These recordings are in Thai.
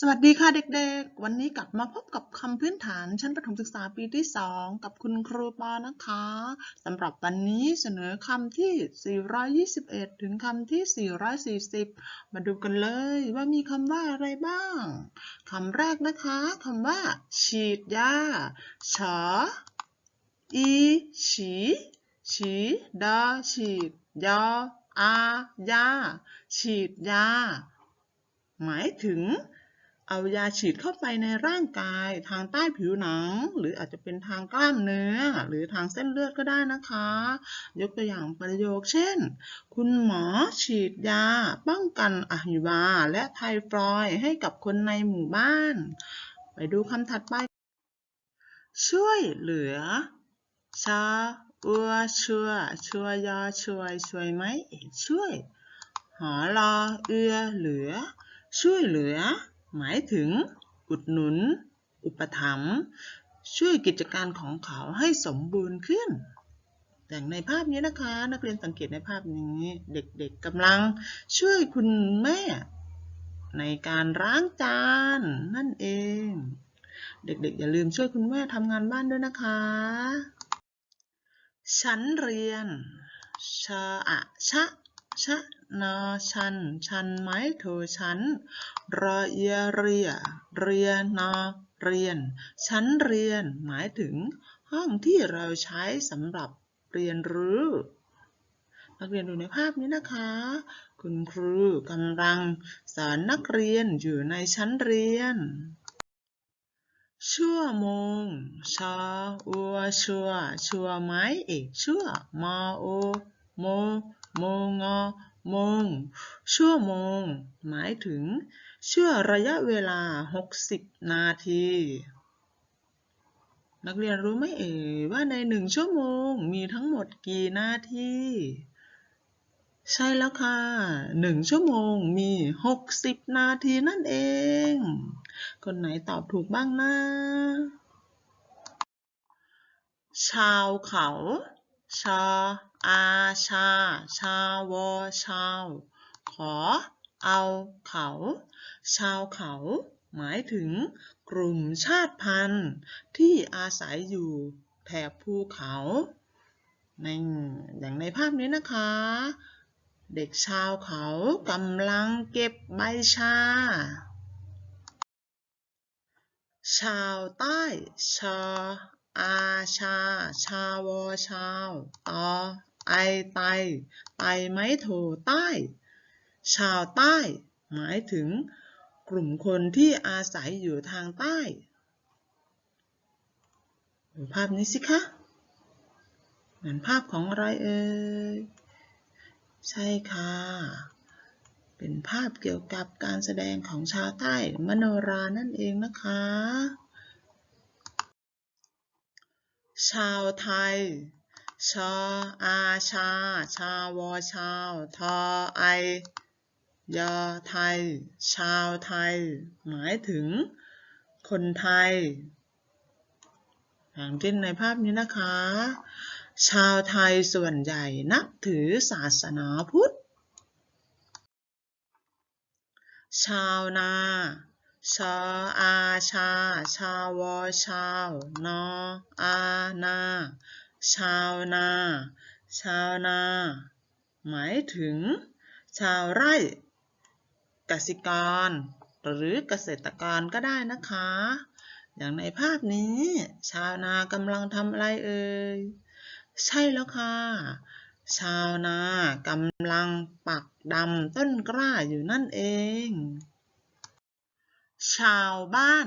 สวัสดีค่ะเด็กๆ วันนี้กลับมาพบกับคำพื้นฐานชั้นประถมศึกษาปีที่ 2 กับคุณครูปอนะคะสำหรับวันนี้เสนอคำที่ 421 ถึงคำที่ 440 มาดูกันเลยว่ามีคำว่าอะไรบ้างคำแรกนะคะคำว่า ฉีดยาฉออีฉีฉีดาฉีดยออายาฉีดยาหมายถึง เอายาฉีดเข้าไปในร่างกายทางใต้ผิวหนัง หรืออาจจะเป็นทางกล้ามเนื้อ หรือทางเส้นเลือดก็ได้นะคะ ยกตัวอย่างประโยคเช่น คุณหมอฉีดยา ป้องกันอะฮิวาและไทฟอยให้กับคนในหมู่บ้าน ไปดูคำถัดไป ช่วยเหลือชาอัวชัวชัวยอช่วยช่วยไหมช่วย หอรอเอือเหลือ ช่วยเหลือ หมายถึง อุดหนุน อุปถัมภ์ช่วยกิจการของเขาให้สมบูรณ์ขึ้นอย่างในภาพนี้นะคะ นักเรียนสังเกตในภาพนี้เด็กๆกำลังช่วยคุณแม่ ในการล้างจานนั่นเอง เด็กๆ อย่าลืมช่วยคุณแม่ทำงานบ้านด้วยนะคะฉันเรียนชะอะชะชะ นอชัน ชันไม้โทฉันรอเยเรีย เรียนอเรียน ชั้นเรียน หมายถึง ห้องที่เราใช้สำหรับเรียนรู้นักเรียนดูในภาพนี้นะคะ คุณครูกำลังสอนนักเรียนอยู่ในชั้นเรียน ชั่วโมงชออัวชัว ชัวไม้เอกชั่วมอโอโมโมงอ โมง ชั่วโมง หมายถึง ชั่วระยะเวลา 60 นาที นักเรียนรู้ไหมเอ่ยว่าในหนึ่งชั่วโมงมีทั้งหมดกี่นาที ใช่แล้วค่ะหนึ่งชั่วโมงมี 60 นาทีนั่นเอง คนไหนตอบถูกบ้างนะชาวเขา ชา อาชา ชาวอชาว ขอ เอาเขา ชาวเขา หมายถึงกลุ่มชาติพันธุ์ที่อาศัยอยู่แถบภูเขาในอย่างในภาพนี้นะคะ เด็กชาวเขากำลังเก็บใบชา ชาวใต้ ชาอาชา ชาวชาวตอ ไอไตไตไม้โทใต้ ชาวใต้ หมายถึงกลุ่มคนที่อาศัยอยู่ทางใต้ดูภาพนี้สิคะเหมือนภาพของอะไรเอ่ย ใช่ค่ะ เป็นภาพเกี่ยวกับการแสดงของชาวใต้มโนรานั่นเองนะคะ ชาวไทย ชออาชา ชาวอชาว ทอไอยอไทย ชาวไทย หมายถึงคนไทยอย่างเช่นในภาพนี้นะคะ ชาวไทยส่วนใหญ่นับถือศาสนาพุทธ ชาวนาชออาชา ชาวชาวนออานา ชาวนา ชาวนา หมายถึง ชาวไร่กสิกร หรือเกษตรกรก็ได้นะคะ อย่างในภาพนี้ ชาวนากำลังทำอะไรเอ่ย ใช่แล้วค่ะ ชาวนากำลังปักดำต้นกล้าอยู่นั่นเอง ชาวบ้าน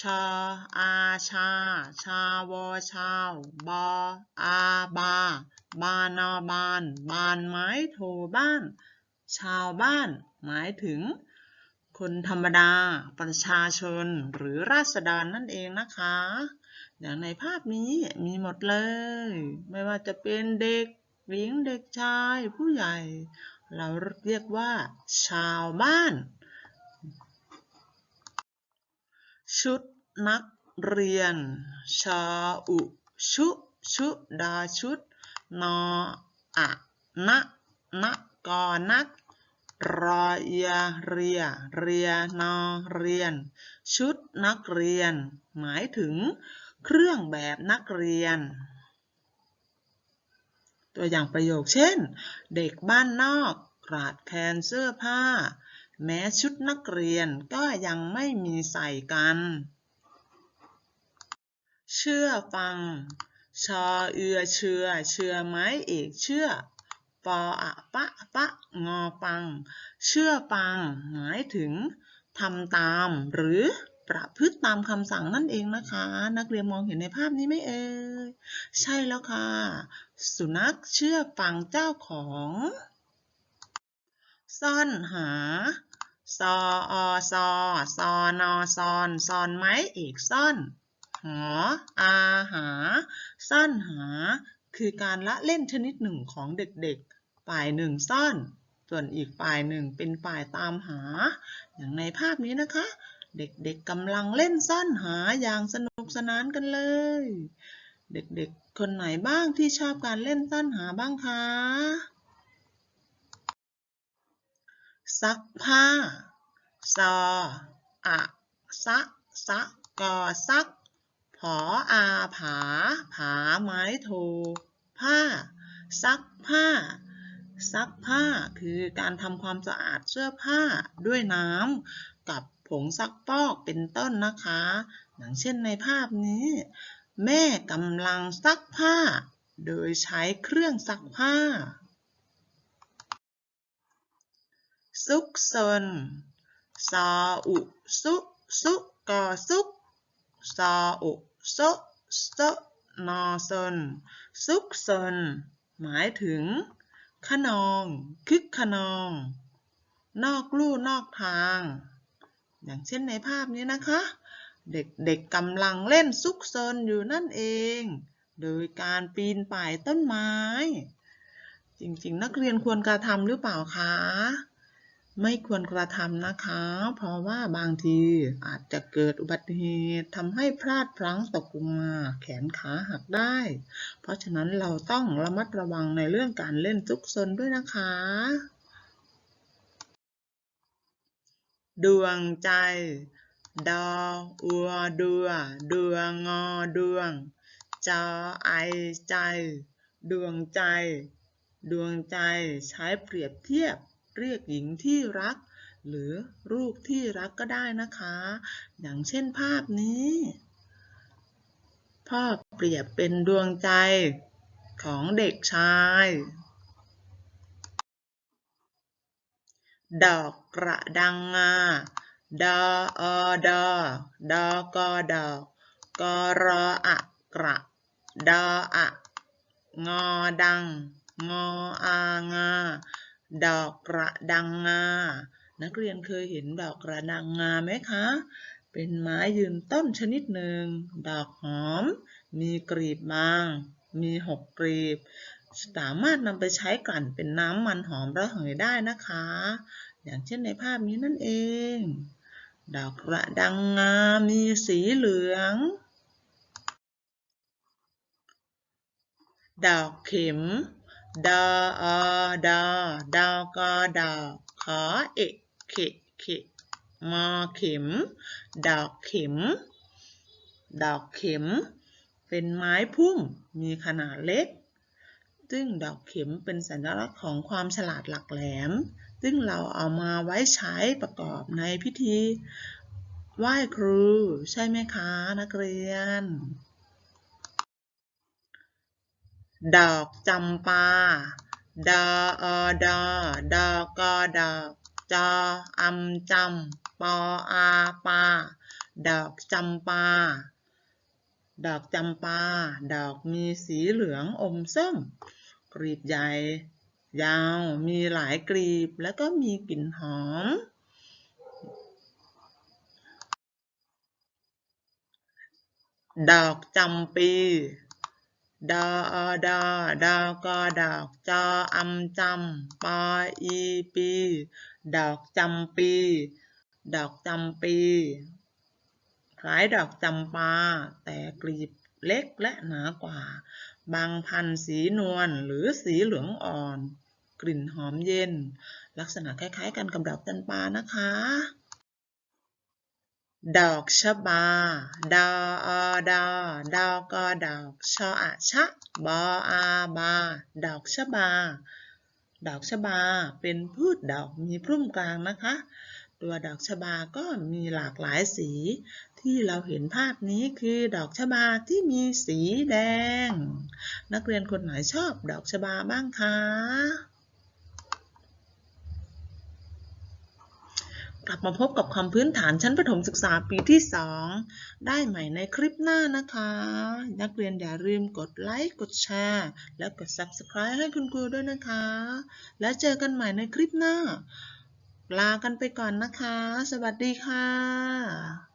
ชาอาชา ชาวอชาว บออาบา บานอบาน บานไม้โทบ้าน ชาวบ้าน หมายถึง คนธรรมดา ประชาชน หรือราษฎรนั่นเองนะคะ อย่างในภาพนี้มีหมดเลย ไม่ว่าจะเป็นเด็กหญิงเด็กชายผู้ใหญ่ เราเรียกว่า ชาวบ้าน ชุดนักเรียน ชาอุ ชุ ชุดาชุด นออะนะนะกอนักรอยเรีย เรียนอเรียน ชุดนักเรียน หมายถึงเครื่องแบบนักเรียน ตัวอย่างประโยคเช่น เด็กบ้านนอกกราดแคลนเสื้อผ้า แม้ชุดนักเรียนก็ยังไม่มีใส่กัน เชื่อฟัง ชอเอือเชื่อ เชื่อไม้เอกเชื่อปออะปะปะงอฟัง เชื่อฟัง หมายถึงทำตาม หรือประพฤติตามคำสั่งนั่นเองนะคะ นักเรียนมองเห็นในภาพนี้ไหมเอ่ยใช่แล้วค่ะ สุนัขเชื่อฟังเจ้าของ ซ่อนหา ซออซอซอนอซอนซอนไม้เอกซ่อนหออาหา ซ่อนหา คือการละเล่นชนิดหนึ่งของเด็กๆ ฝ่ายหนึ่งซ่อน ส่วนอีกฝ่ายหนึ่งเป็นฝ่ายตามหา อย่างในภาพนี้นะคะ เด็กๆกำลังเล่นซ่อนหาอย่างสนุกสนานกันเลย เด็กๆ คนไหนบ้างที่ชอบการเล่นซ่อนหาบ้างคะ ซักผ้า ซออะซักซักกอซัก ผออาผา ผาไม้โท ผ้า ซักผ้า ซักผ้าคือการทำความสะอาดเสื้อผ้าด้วยน้ำกับผงซักฟอกเป็นต้นนะคะอย่างเช่นในภาพนี้ แม่กำลังซักผ้า โดยใช้เครื่องซักผ้า ซุกซนซออุซุซุกอซุกซออุซโซนอซนซุกซนหมายถึง ขนอง คึกขนอง นอกลู่นอกทาง อย่างเช่นในภาพนี้นะคะ เด็กๆกำลังเล่นซุกซนอยู่นั่นเอง โดยการปีนป่ายต้นไม้ จริงๆ นักเรียนควรกระทำหรือเปล่าคะ ไม่ควรกระทำนะคะ เพราะว่าบางทีอาจจะเกิดอุบัติเหตุทำให้พลาดพลั้งตกลงมาแขนขาหักได้ เพราะฉะนั้นเราต้องระมัดระวังในเรื่องการเล่นซุกซนด้วยนะคะ ดวงใจ ดออัวดัวดวงงอดวง จอไอใจ ดวงใจ ดวงใจใช้เปรียบเทียบ เรียกหญิงที่รัก หรือลูกที่รักก็ได้นะคะ อย่างเช่นภาพนี้ พ่อเปรียบเป็นดวงใจของเด็กชาย ดอกกระดังงา ดออดอ ดอกอดอกกรออะกระ ดออะ งอดัง งออางา ดอกกระดังงา นักเรียนเคยเห็นดอกกระดังงาไหมคะ เป็นไม้ยืนต้นชนิดหนึ่ง ดอกหอม มีกลีบบาง มีหกกลีบ สามารถนำไปใช้กลั่นเป็นน้ำมันหอมระเหยได้นะคะ อย่างเช่นในภาพนี้นั่นเอง ดอกกระดังงา มีสีเหลือง ดอกเข็ม ดออดอดอกอดอขอเอกเขเขมอเข็มดอกเข็มดอกเข็ม เป็นไม้พุ่ม มีขนาดเล็ก ซึ่งดอกเข็มเป็นสัญลักษณ์ของความฉลาดหลักแหลม ซึ่งเราเอามาไว้ใช้ประกอบในพิธีไหว้ครู ใช่ไหมคะ นักเรียน ดอกจำปา ดออดอดอกอดอกจออำจำปออาปา ดอกจำปา ดอกจำปา ดอกมีสีเหลืองอมส้มกลีบใหญ่ ยาว มีหลายกลีบ แล้วก็มีกลิ่นหอม ดอกจำปี ดออดอดอกอดอกจออำจำปออีปี ดอกจำปี ดอกจำปี คล้ายดอกจำปา แต่กลีบเล็กและหนากว่า บางพันธุ์สีนวลหรือสีเหลืองอ่อน กลิ่นหอมเย็น ลักษณะคล้ายๆกันกับดอกจันปานะคะ ดอกชะบา ดออดอดอกอดอก ชออะชะ บออาบา ดอกชะบา ดอกชะบา เป็นพืชดอกมีพุ่มกลางนะคะ ตัวดอกชะบาก็มีหลากหลายสี ที่เราเห็นภาพนี้คือดอกชะบาที่มีสีแดง นักเรียนคนไหนชอบดอกชะบาบ้างคะ กลับมาพบกับคำพื้นฐานชั้นประถมศึกษาปีที่ 2 ได้ใหม่ในคลิปหน้านะคะ นักเรียนอย่าลืมกดไลค์กดแชร์ และกด Subscribe ให้คุณครูด้วยนะคะ แล้วเจอกันใหม่ในคลิปหน้า ลากันไปก่อนนะคะ สวัสดีค่ะ